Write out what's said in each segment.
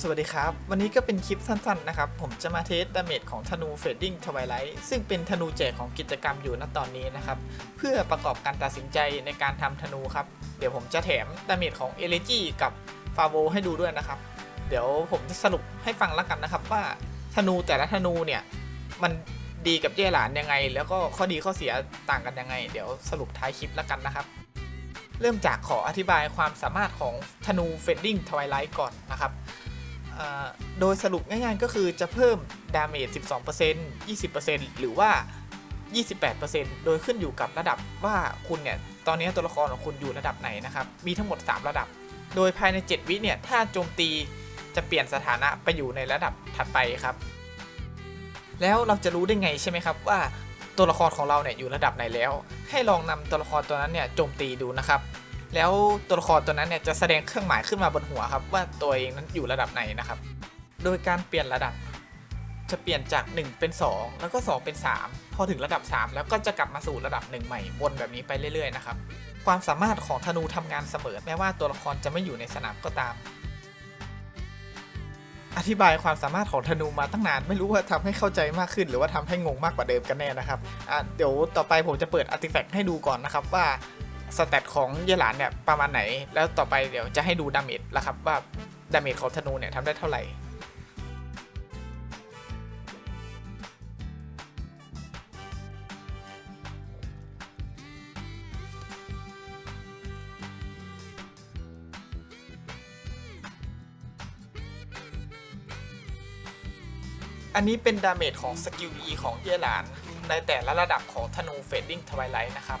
สวัสดีครับ วันนี้ก็เป็นคลิปสั้นๆนะครับ ผมจะมาเทสดาเมจของธนูเฟดดิ้งทวายไลท์ซึ่งเป็นธนูแจกของกิจกรรมอยู่ณตอนนี้นะครับ เพื่อประกอบการตัดสินใจในการทำธนูครับ เดี๋ยวผมจะแถมดาเมจของเอเลจีกับฟาโวให้ดูด้วยนะครับ เดี๋ยวผมจะสรุปให้ฟังแล้วกันนะครับว่าธนูแต่ละธนูเนี่ยมันดีกับเย่หลานยังไง แล้วก็ข้อดีข้อเสียต่างกันยังไง เดี๋ยวสรุปท้ายคลิปแล้วกันนะครับ เริ่มจากขออธิบายความสามารถของธนูเฟดดิ้งทวายไลท์ก่อนนะครับ โดยสรุปง่ายๆก็คือจะเพิ่มดาเมจ 12% 20%หรือว่า 28%โดยขึ้นอยู่กับระดับว่าคุณเนี่ย ตอนนี้ตัวละครของคุณอยู่ระดับไหนนะครับ มีทั้งหมด 3 ระดับ โดยภายใน 7 วิเนี่ย ถ้าโจมตีจะเปลี่ยนสถานะไปอยู่ในระดับถัดไปครับ แล้วเราจะรู้ได้ไงใช่ไหมครับว่าตัวละครของเราเนี่ยอยู่ระดับไหนแล้ว ให้ลองนำตัวละครตัวนั้นเนี่ยโจมตีดูนะครับ แล้วตัวละครตัวนั้นเนี่ยจะแสดงเครื่องหมายขึ้นมาบนหัวครับว่าตัวเองนั้นอยู่ระดับไหนนะครับ โดยการเปลี่ยนระดับ จะเปลี่ยนจาก 1 เป็น 2 แล้วก็ 2 เป็น 3 พอถึงระดับ 3 แล้วก็จะกลับมาสู่ระดับ 1 ใหม่วนแบบนี้ไปเรื่อยๆนะครับความสามารถของธนูทำงานเสมอแม้ว่าตัวละครจะไม่อยู่ในสนามก็ตาม อธิบายความสามารถของธนูมาตั้งนานไม่รู้ว่าทำให้เข้าใจมากขึ้น หรือว่าทำให้งงมากกว่าเดิมกันแน่นะครับเดี๋ยวต่อไปผมจะเปิดอาร์ติแฟกต์ให้ดูก่อนนะครับว่า สแตทของเยหลานเนี่ยประมาณไหน แล้วต่อไปเดี๋ยวจะให้ดูดาเมจแล้วครับว่าดาเมจของธนูเนี่ยทำได้เท่าไหร่อันนี้เป็นดาเมจของสกิล E ของเยหลาน ในแต่ละระดับของธนูเฟดดิ้งทวายไลท์นะครับ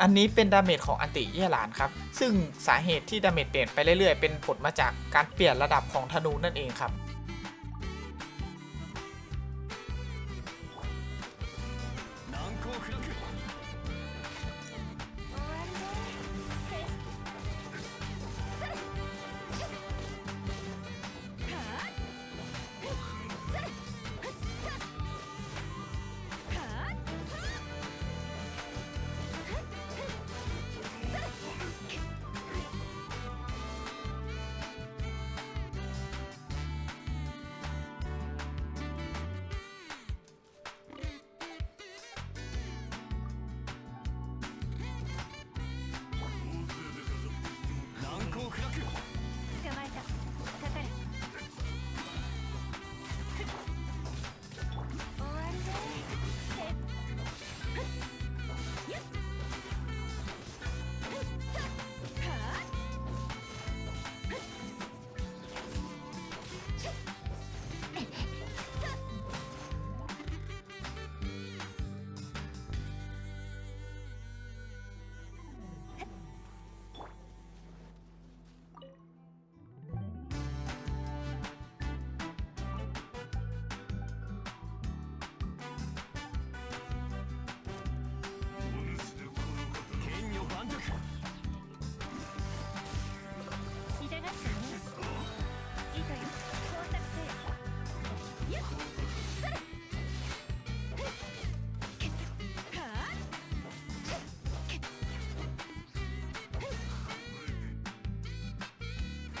อันนี้เป็นดาเมจของอันติเย่หลานครับ ซึ่งสาเหตุที่ดาเมจเปลี่ยนไปเรื่อยๆ เป็นผลมาจากการเปลี่ยนระดับของธนูนั่นเองครับ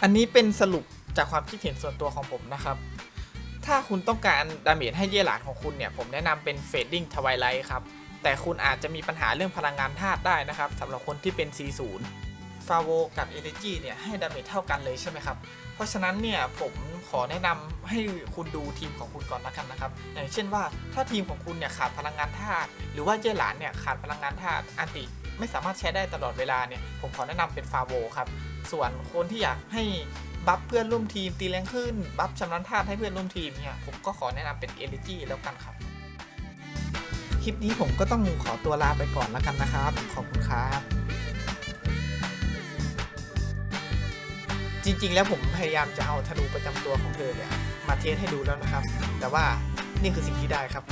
อันนี้เป็นสรุปจากความคิดเห็นส่วนตัวของผมนะครับ ถ้าคุณต้องการดาเมจให้เย่หลานของคุณเนี่ย ผมแนะนำเป็นเฟดดิ้งทวายไลท์ครับ แต่คุณอาจจะมีปัญหาเรื่องพลังงานธาตุได้นะครับสำหรับคนที่เป็น C0 ฟาโวกับเอเ g จีเนี่ยให้ดาเมจเท่ากันเลยใช่ไหมครับ เพราะฉะนั้นเนี่ยผมขอแนะนำให้คุณดูทีมของคุณก่อนละกันนะครับ อย่างเช่นว่าถ้าทีมของคุณเนี่ยขาดพลังงานธาตุหรือว่าเย่หลานเนี่ยขาดพลังงานธาตุอันติ ไม่สามารถใช้ได้ตลอดเวลาเนี่ยผมขอแนะนำเป็นฟาโวครับ ส่วนคนที่อยากให้บัฟเพื่อนร่วมทีมตีแรงขึ้น บัฟชำนาญธาตุให้เพื่อนร่วมทีมเนี่ยผมก็ขอแนะนำเป็นเอลิจีแล้วกันครับ คลิปนี้ผมก็ต้องขอตัวลาไปก่อนแล้วกันนะครับ ขอบคุณครับจริงๆ แล้วผมพยายามจะเอาธนูประจำตัวของเธอเนี่ยมาเทสให้ดูแล้วนะครับ แต่ว่านี่คือสิ่งที่ได้ครับ